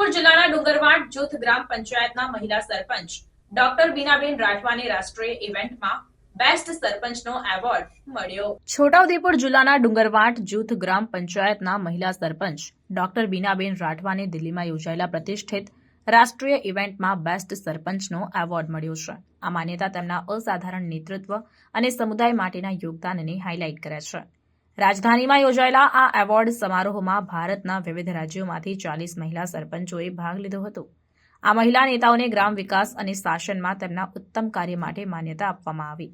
છોટાઉદેપુર જિલ્લાના ડુંગરવાડ જૂથ ગ્રામ પંચાયતના મહિલા સરપંચ ડોક્ટર બીનાબેન રાઠવાને રાષ્ટ્રીય ઇવેન્ટમાં બેસ્ટ સરપંચનો એવોર્ડ મળ્યો. છોટાઉદેપુર જિલ્લાના ડુંગરવાટ જૂથ ગ્રામ પંચાયતના મહિલા સરપંચ ડોક્ટર બીનાબેન રાઠવાને દિલ્હીમાં યોજાયેલા પ્રતિષ્ઠિત રાષ્ટ્રીય ઇવેન્ટમાં બેસ્ટ સરપંચનો એવોર્ડ મળ્યો છે. આ માન્યતા તેમના અસાધારણ નેતૃત્વ અને સમુદાય માટેના યોગદાનને હાઇલાઇટ કરે છે. રાજધાનીમાં યોજાયેલા આ એવોર્ડ સમારોહમાં ભારતના વિવિધ રાજ્યોમાંથી ચાલીસ મહિલા સરપંચોએ ભાગ લીધો હતો. આ મહિલા નેતાઓને ગ્રામ વિકાસ અને શાસનમાં તેમના ઉત્તમ કાર્ય માટે માન્યતા આપવામાં આવી.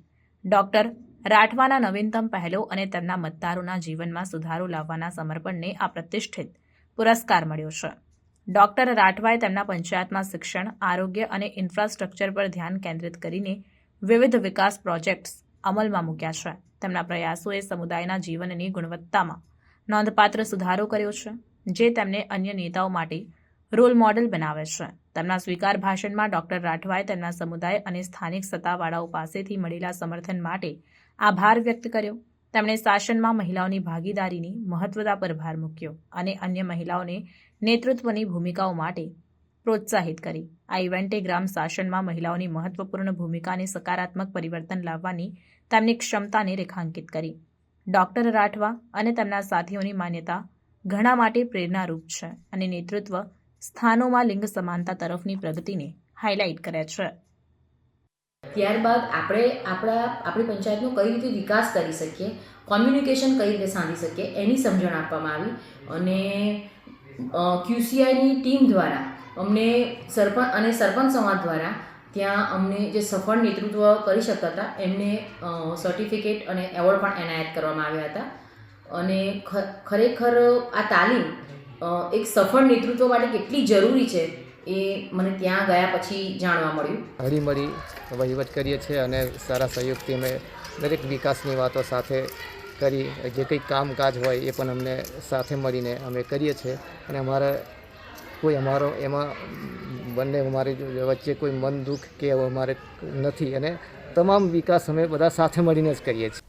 ડોક્ટર રાઠવાના નવીનતમ પહેલો અને તેમના મતદારોના જીવનમાં સુધારો લાવવાના સમર્પણને આ પ્રતિષ્ઠિત પુરસ્કાર મળ્યો છે. ડોક્ટર રાઠવાએ તેમના પંચાયતમાં શિક્ષણ, આરોગ્ય અને ઇન્ફ્રાસ્ટ્રક્ચર પર ધ્યાન કેન્દ્રિત કરીને વિવિધ વિકાસ પ્રોજેક્ટ્સ અમલમાં મૂક્યા છે. તેમના પ્રયાસોએ સમુદાયના જીવનની ગુણવત્તામાં નોંધપાત્ર સુધારો કર્યો છે, જે તેમને અન્ય નેતાઓ માટે રોલ મોડેલ બનાવે છે. તેમના સ્વીકાર ભાષણમાં ડોક્ટર રાઠવાએ તેમના સમુદાય અને સ્થાનિક સત્તાવાળાઓ પાસેથી મળેલા સમર્થન માટે આભાર વ્યક્ત કર્યો. તેમણે શાસનમાં મહિલાઓની ભાગીદારીની મહત્વતા પર ભાર મૂક્યો અને અન્ય મહિલાઓને નેતૃત્વની ભૂમિકાઓ માટે પ્રોત્સાહિત કરી. આ ઇવેન્ટે ગ્રામ શાસનમાં મહિલાઓની મહત્વપૂર્ણ ભૂમિકાને સકારાત્મક પરિવર્તન લાવવાની તેમની ક્ષમતાને રેખાંકિત કરી. ડોક્ટર રાઠવા અને તેમના સાથીઓની માન્યતા ઘણા માટે પ્રેરણારૂપ છે અને નેતૃત્વ સ્થાનોમાં લિંગ સમાનતા તરફની પ્રગતિને હાઇલાઇટ કરે છે. ત્યારબાદ આપણે આપણા, આપણી પંચાયતનો કઈ રીતે વિકાસ કરી શકીએ, કોમ્યુનિકેશન કઈ રીતે સાંધી શકીએ, એની સમજણ આપવામાં આવી અને ક્યુસીઆઈની ટીમ દ્વારા અમને સરપંચ અને સરપંચ સમાજ દ્વારા ત્યાં અમને જે સફળ નેતૃત્વ કરી શકતા હતા, એમને સર્ટિફિકેટ અને એવોર્ડ પણ એનાયત કરવામાં આવ્યા હતા. અને ખરેખર આ તાલીમ એક સફળ નેતૃત્વ માટે કેટલી જરૂરી છે એ મને ત્યાં ગયા પછી જાણવા મળ્યું. હળીમળી વહીવટ કરીએ છીએ અને સારા સહયોગથી અમે દરેક વિકાસની વાતો સાથે કરી, જે કંઈ કામકાજ હોય એ પણ અમને સાથે મળીને અમે કરીએ છીએ. અને અમારે કોઈ અમારો, એમાં બંને અમારી વચ્ચે કોઈ મન દુઃખ કે અમારે નથી. અને તમામ વિકાસ અમે બધા સાથે મળીને જ કરીએ છીએ.